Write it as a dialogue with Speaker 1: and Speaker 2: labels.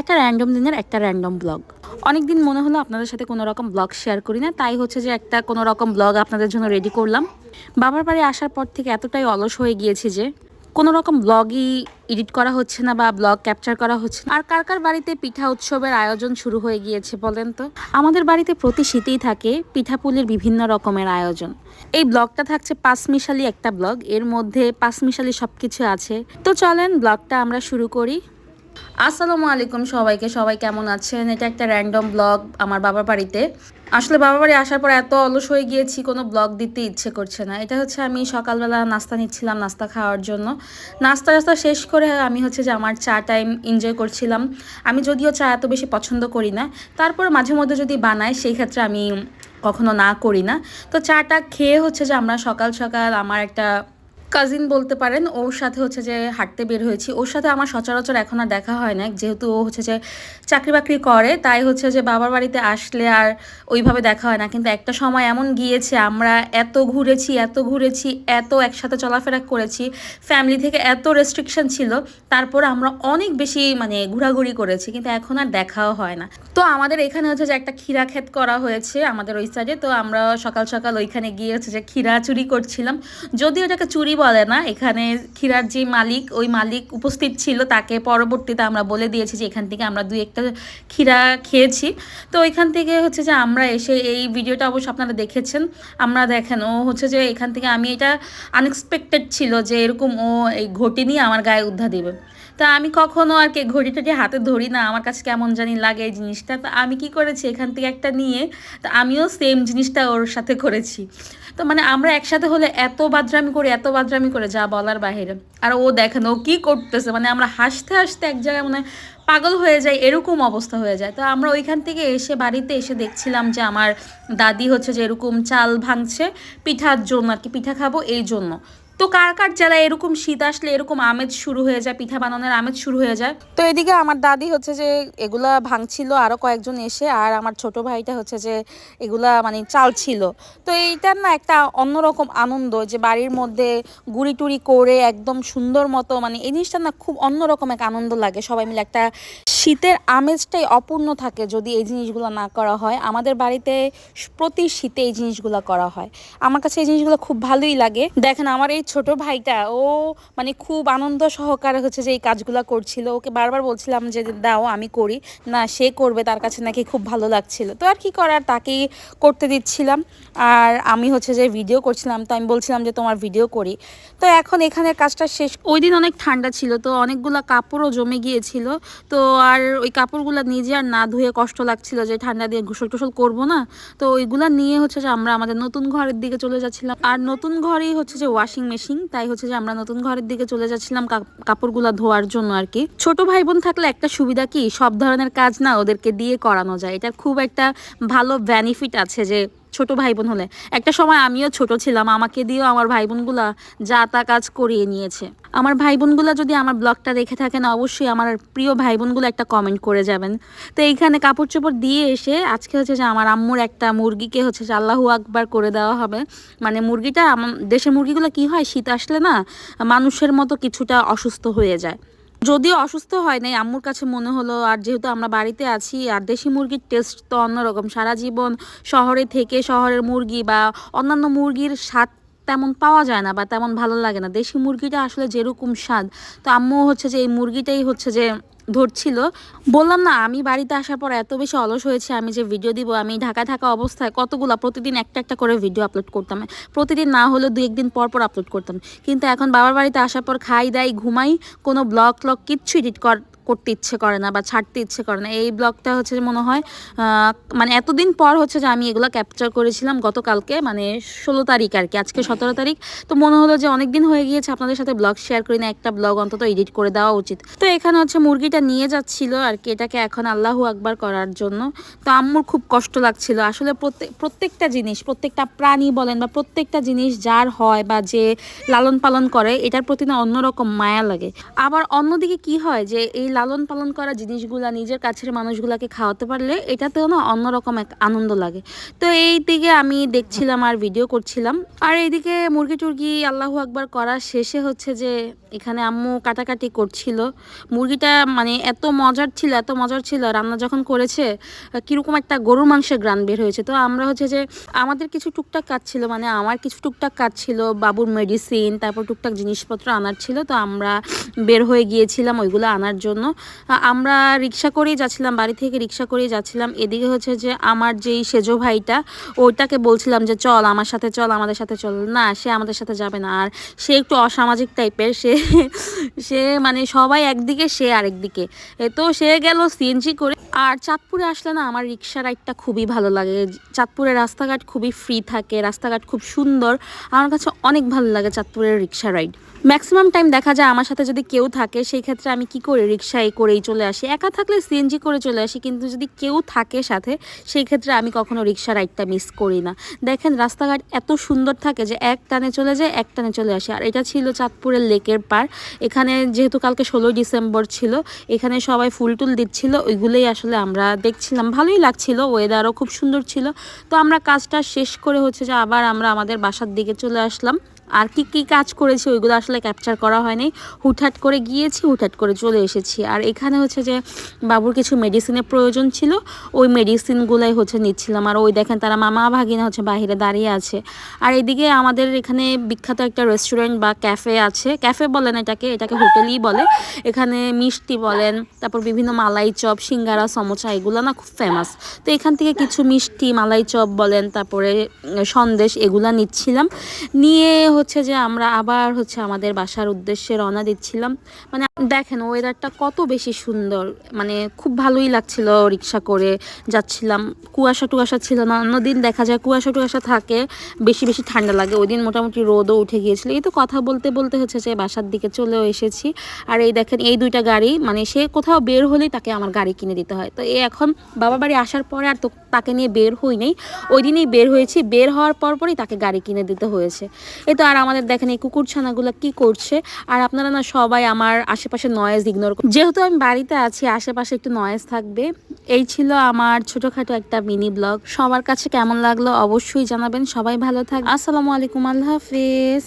Speaker 1: একটা র্যান্ডম দিনের একটা র্যান্ডম ব্লগ অনেক দিন মনে হলো আপনাদের সাথে কোনো রকম ব্লগ শেয়ার করি না, তাই হচ্ছে যে একটা কোনো রকম ব্লগ আপনাদের জন্য রেডি করলাম। বাবার বাড়ি আসার পর থেকে এতটাই অলস হয়ে গিয়েছে যে কোনো রকম ব্লগই এডিট করা হচ্ছে না বা ব্লগ ক্যাপচার করা হচ্ছে না। আর কার কার বাড়িতে পিঠা উৎসবের আয়োজন শুরু হয়ে গিয়েছে বলেন তো? আমাদের বাড়িতে প্রতি শীতেই থাকে পিঠাপুলির বিভিন্ন রকমের আয়োজন। এই ব্লগটা থাকছে পাঁচমিশালি একটা ব্লগ এর মধ্যে পাঁচমিশালি সব কিছু আছে। তো চলেন ব্লগটা আমরা শুরু করি। আসসালামু আলাইকুম সবাইকে, সবাই কেমন আছেন? এটা একটা র্যান্ডম ব্লগ আমার বাবার বাড়িতে। আসলে বাবার বাড়ি আসার পর এত অলস হয়ে গিয়েছি, কোনো ব্লগ দিতে ইচ্ছে করছে না। এটা হচ্ছে আমি সকালবেলা নাস্তা নিচ্ছিলাম, নাস্তা খাওয়ার জন্য। নাস্তা টাস্তা শেষ করে আমি হচ্ছে যে আমার চা টাইম এনজয় করছিলাম। আমি যদিও চা এত বেশি পছন্দ করি না। তারপর মাঝে মধ্যে যদি বানাই, সেই ক্ষেত্রে আমি কখনো না করি না। তো চাটা খেয়ে হচ্ছে যে আমরা সকাল সকাল আমার একটা কাজিন বলতে পারেন, ওর সাথে হচ্ছে যে হাঁটতে বের হয়েছি। ওর সাথে আমার সচরাচর এখন আর দেখা হয় না যেহেতু ও হচ্ছে যে চাকরি বাকরি করে, তাই হচ্ছে যে বাবার বাড়িতে আসলে আর ওইভাবে দেখা হয় না। কিন্তু একটা সময় এমন গিয়েছে, আমরা এত ঘুরেছি এত ঘুরেছি, এত একসাথে চলাফেরা করেছি ফ্যামিলি থেকে এত রেস্ট্রিকশন ছিল, তারপর আমরা অনেক বেশি মানে ঘোরাঘুরি করেছি, কিন্তু এখন আর দেখাও হয় না। তো আমাদের এখানে হচ্ছে যে একটা ক্ষীরা ক্ষেত করা হয়েছে আমাদের ওই সাইডে তো আমরা সকাল সকাল ওইখানে গিয়ে হচ্ছে যে ক্ষীরা চুরি করছিলাম। যদি ওটাকে চুরি বলে না, এখানে ক্ষীরার যে মালিক, ওই মালিক উপস্থিত ছিল, তাকে পরবর্তীতে আমরা বলে দিয়েছি যে এখান থেকে আমরা দুই একটা ক্ষীরা খেয়েছি। তো ওইখান থেকে হচ্ছে যে আমরা এসে এই ভিডিওটা অবশ্য আপনারা দেখেছেন। আমরা দেখেন ও হচ্ছে যে এখান থেকে আমি এটা আনএক্সপেক্টেড ছিল যে এরকম ও এই ঘটি নিয়ে আমার গায়ে উদ্ধার দিবে। তা আমি কখনো আর কি ঘড়ি টড়ি হাতে ধরি না, আমার কাছে কেমন জানি লাগে এই জিনিসটা। তো আমি কি করেছি, এখান থেকে একটা নিয়ে, তা আমিও সেম জিনিসটা ওর সাথে করেছি। তো মানে আমরা একসাথে হলে এত বাদরামি করে, এত বাদরামি করে যা বলার বাহিরে। আর ও দেখেন, ও কী করতেছে মানে আমরা হাসতে হাসতে এক জায়গায় মানে পাগল হয়ে যায় এরকম অবস্থা হয়ে যায়। তো আমরা ওইখান থেকে এসে বাড়িতে এসে দেখছিলাম যে আমার দাদি হচ্ছে যে এরকম চাল ভাঙছে, পিঠার জন্য আর কি, পিঠা খাব এই জন্য। তো কার কার যারা এরকম শীত আসলে, এরকম আমেজ শুরু হয়ে যায়, পিঠা বানানোর আমেজ শুরু হয়ে যায়? তো এদিকে আমার দাদি হচ্ছে যে, এগুলা ভাঙছিল আরও কয়েকজন এসে, আর আমার ছোট ভাইটা হচ্ছে যে, এগুলা মানে চাল ছিল তো এইটার না একটা অন্যরকম আনন্দ যে, বাড়ির মধ্যে গুড়ি টুড়ি করে একদম সুন্দর মতো মানে এই জিনিসটা না খুব অন্যরকম এক আনন্দ লাগে। সবাই মিলে একটা শীতের আমেজটাই অপূর্ণ থাকে যদি এই জিনিসগুলো না করা হয়। আমাদের বাড়িতে প্রতি শীতে এই জিনিসগুলো করা হয়। আমার কাছে এই জিনিসগুলো খুব ভালোই লাগে। দেখেন, আমার এই ছোট ভাইটা, ও মানে খুব আনন্দ সহকারে হচ্ছে যে এই কাজগুলো করছিল। ওকে বারবার বলছিলাম যে, দাও, আমি করি। না, সে করবে, তার কাছে নাকি খুব ভালো লাগছিল। তো আর কি করার, তাকেই করতে দিচ্ছিলাম। আর আমি হচ্ছে যে ভিডিও করছিলাম, তো আমি বলছিলাম যে, তোমার ভিডিও করি। তো এখন এখানে কাজটা শেষ। ওই দিন অনেক ঠান্ডা ছিল, তো অনেকগুলো কাপড়ও জমে গিয়েছিল। তো আর ওই কাপড়গুলো নিজে আর না ধুয়ে কষ্ট লাগছিল যে, ঠান্ডা দিয়ে গোসল টোসল করব না। তো ওইগুলা নিয়ে হচ্ছে যে আমরা আমাদের নতুন ঘরের দিকে চলে যাচ্ছিলাম। আর নতুন ঘরেই হচ্ছে যে ওয়াশিং মেশিন, তাই হচ্ছে যে আমরা নতুন ঘরের দিকে চলে যাচ্ছিলাম কাপ- কাপড়গুলা ধোয়ার জন্য আর কি। ছোট ভাই বোন থাকলে একটা সুবিধা কি? সব ধরনের কাজ না ওদেরকে দিয়ে করানো যায়। এটা খুব একটা ভালো বেনিফিট আছে যে ছোট ভাই বোন হলে। একটা সময় আমিও ছোট ছিলাম, আমাকে দিয়েও আমার ভাই বোনগুলা যা তা কাজ করিয়ে নিয়েছে। আমার ভাই বোনগুলা যদি আমার ব্লগটা দেখে থাকেন, অবশ্যই আমার প্রিয় ভাই বোনগুলো একটা কমেন্ট করে যাবেন। তো এইখানে কাপড় চোপড় দিয়ে এসে আজকে হচ্ছে যে আমার আম্মুর একটা মুরগিকে হচ্ছে যে আল্লাহু আকবার করে দেওয়া হবে। মানে মুরগিটা দেশের মুরগিগুলো কি হয়? শীত আসলে না, মানুষের মতো কিছুটা অসুস্থ হয়ে যায়। যদিও অসুস্থ হয় নাই, আম্মুর কাছে মনে হলো, আর যেহেতু আমরা বাড়িতে আছি, আর দেশি মুরগির টেস্ট তো অন্যরকম, সারা জীবন শহরে থেকে শহরের মুরগি বা অন্যান্য মুরগির স্বাদ তেমন পাওয়া যায় না বা তেমন ভালো লাগে না। দেশি মুরগিটা আসলে যেরকম স্বাদ, তো আম্মু হচ্ছে যে এই মুরগিটাই হচ্ছে যে ধরছিল। বললাম না, আমি বাড়িতে আসার পর এত বেশি অলস হয়েছে, আমি যে ভিডিও দিব, আমি ঢাকা থাকা অবস্থায় কতগুলো প্রতিদিন একটা একটা করে ভিডিও আপলোড করতাম। প্রতিদিন না হলেও দু একদিন পর পর আপলোড করতাম। কিন্তু এখন বাবার বাড়িতে আসার পর খাই, দাই, ঘুমাই, কোনো ব্লগ ট্লগ কিচ্ছু এডিট কর করতে ইচ্ছে করে না বা ছাড়তে ইচ্ছে করে না। এই ব্লগটা হচ্ছে মনে হয় মানে এতদিন পর হচ্ছে যে আমি এগুলো ক্যাপচার করেছিলাম গতকালকে মানে ষোলো তারিখ আর কি, আজকে সতেরো তারিখ। তো মনে হলো যে অনেক দিন হয়ে গিয়েছে, আপনাদের সাথে ব্লগ শেয়ার করি না, একটা ব্লগ অন্তত এডিট করে দেওয়া উচিত। তো এখানে হচ্ছে মুরগিটা নিয়ে যাচ্ছিল আর কি, এটাকে এখন আল্লাহু আকবার করার জন্য। তো আম্মুর খুব কষ্ট লাগছিল। আসলে প্রত্যেক প্রত্যেকটা জিনিস, প্রত্যেকটা প্রাণী বলেন বা প্রত্যেকটা জিনিস যার হয় বা যে লালন পালন করে, এটার প্রতি না অন্যরকম মায়া লাগে। আবার অন্যদিকে কি হয় যে এই লালন পালন করা জিনিসগুলো নিজের কাছের মানুষগুলোকে খাওয়াতে পারলে এটাতেও না অন্যরকম এক আনন্দ লাগে। তো এই দিকে আমি দেখছিলাম আর ভিডিও করছিলাম। আর এইদিকে মুরগি টুরগি আল্লাহু আকবার করার শেষে হচ্ছে যে এখানে আম্মু কাটাকাটি করছিল। মুরগিটা মানে এত মজার ছিল, এত মজার ছিল, রান্না যখন করেছে, কীরকম একটা গরুর মাংসের গ্রান বের হয়েছে। তো আমরা হচ্ছে যে আমাদের কিছু টুকটাক কাজ ছিল মানে আমার কিছু টুকটাক কাজ ছিল, বাবুর মেডিসিন তারপর টুকটাক জিনিসপত্র আনার ছিল। তো আমরা বের হয়ে গিয়েছিলাম ওইগুলো আনার জন্য। আ- আমরা রিক্সা করেই যাচ্ছিলাম, বাড়ি থেকে রিক্সা করেই যাচ্ছিলাম। এদিকে হচ্ছে যে আমার যেই সেজো ভাইটা, ওইটাকে বলছিলাম যে, চল আমার সাথে চল, আমাদের সাথে চল। না, সে আমাদের সাথে যাবে না। আর সে একটু অসামাজিক টাইপের, সে সে মানে সবাই একদিকে, সে আরেকদিকে। তো সে গেল সিএনজি করে। আর চাঁদপুরে আসলে না আমার রিক্সা রাইডটা খুবই ভালো লাগে। চাঁদপুরের রাস্তাঘাট খুবই ফ্রি থাকে, রাস্তাঘাট খুব সুন্দর। আমার কাছে অনেক ভালো লাগে চাঁদপুরের রিক্সা রাইড ম্যাক্সিমাম টাইম দেখা যায় আমার সাথে যদি কেউ থাকে, সেই ক্ষেত্রে আমি কি করি? রিক্সায় করেই চলে আসি। একা থাকলে সিএনজি করে চলে আসি, কিন্তু যদি কেউ থাকে সাথে, সেই ক্ষেত্রে আমি কখনো রিক্সা রাইডটা মিস করি না। দেখেন রাস্তাঘাট এত সুন্দর থাকে যে এক টানে চলে যায়, এক টানে চলে আসে। আর এটা ছিল চাঁদপুরের লেকের পার এখানে যেহেতু কালকে ষোলোই ডিসেম্বর ছিল, এখানে সবাই ফুল টুল দিচ্ছিল, ওইগুলোই আসলে আমরা দেখছিলাম, ভালোই লাগছিল ওয়েদারও খুব সুন্দর ছিল। তো আমরা কাজটা শেষ করে হচ্ছে যে আবার আমরা আমাদের বাসার দিকে চলে আসলাম। আর কি কি কাজ করেছি ওইগুলো আসলে ক্যাপচার করা হয়নি। হুটহাট করে গিয়েছি, হুটহাট করে চলে এসেছি। আর এখানে হচ্ছে যে বাবুর কিছু মেডিসিনের প্রয়োজন ছিল, ওই মেডিসিনগুলাই হচ্ছে নিচ্ছিলাম। আর ওই দেখেন তারা মামা ভাগিনা হচ্ছে বাইরে দাঁড়িয়ে আছে। আর এদিকে আমাদের এখানে বিখ্যাত একটা রেস্টুরেন্ট বা ক্যাফে আছে। ক্যাফে বলেন এটাকে এটাকে হোটেলই বলে। এখানে মিষ্টি বলেন, তারপর বিভিন্ন মালাই চপ, সিঙ্গারা, সমোসা, এগুলো না খুব ফেমাস তো এখান থেকে কিছু মিষ্টি, মালাই চপ বলেন, তারপরে সন্দেশ এগুলা নিচ্ছিলাম। নিয়ে হচ্ছে যে আমরা আবার হচ্ছে আমাদের বাসার উদ্দেশ্যে রওনা দিচ্ছিলাম। মানে দেখেন ওয়েদারটা কত বেশি সুন্দর। মানে খুব ভালোই লাগছিল রিক্সা করে যাচ্ছিলাম। কুয়াশা টুয়াশা ছিল না, অন্যদিন দেখা যায় কুয়াশা টুয়াশা থাকে, বেশি বেশি ঠান্ডা লাগে। ওই দিন মোটামুটি রোদও উঠে গিয়েছিল। এই তো কথা বলতে বলতে হচ্ছে যে বাসার দিকে চলেও এসেছি। আর এই দেখেন এই দুইটা গাড়ি মানে সে কোথাও বের হলেই তাকে আমার গাড়ি কিনে দিতে হয়। তো এই এখন বাবা বাড়ি আসার পরে আর তো তাকে নিয়ে বের হই নাই। ওই দিনই বের হয়েছি। বের হওয়ার পর পরই তাকে গাড়ি কিনে দিতে হয়েছে। এই তো আর আমাদের দেখেন এই কুকুর ছানাগুলো কি করছে। আর আপনারা না সবাই আমার আশেপাশে নয়েজ ইগনোর যেহেতু আমি বাড়িতে আছি, আশেপাশে একটু নয়েজ থাকবে। এই ছিল আমার ছোটখাটো একটা মিনি ব্লগ সবার কাছে কেমন লাগল অবশ্যই জানাবেন। সবাই ভালো থাকবে আসসালামু আলাইকুম, আল্লাহ হাফিজ।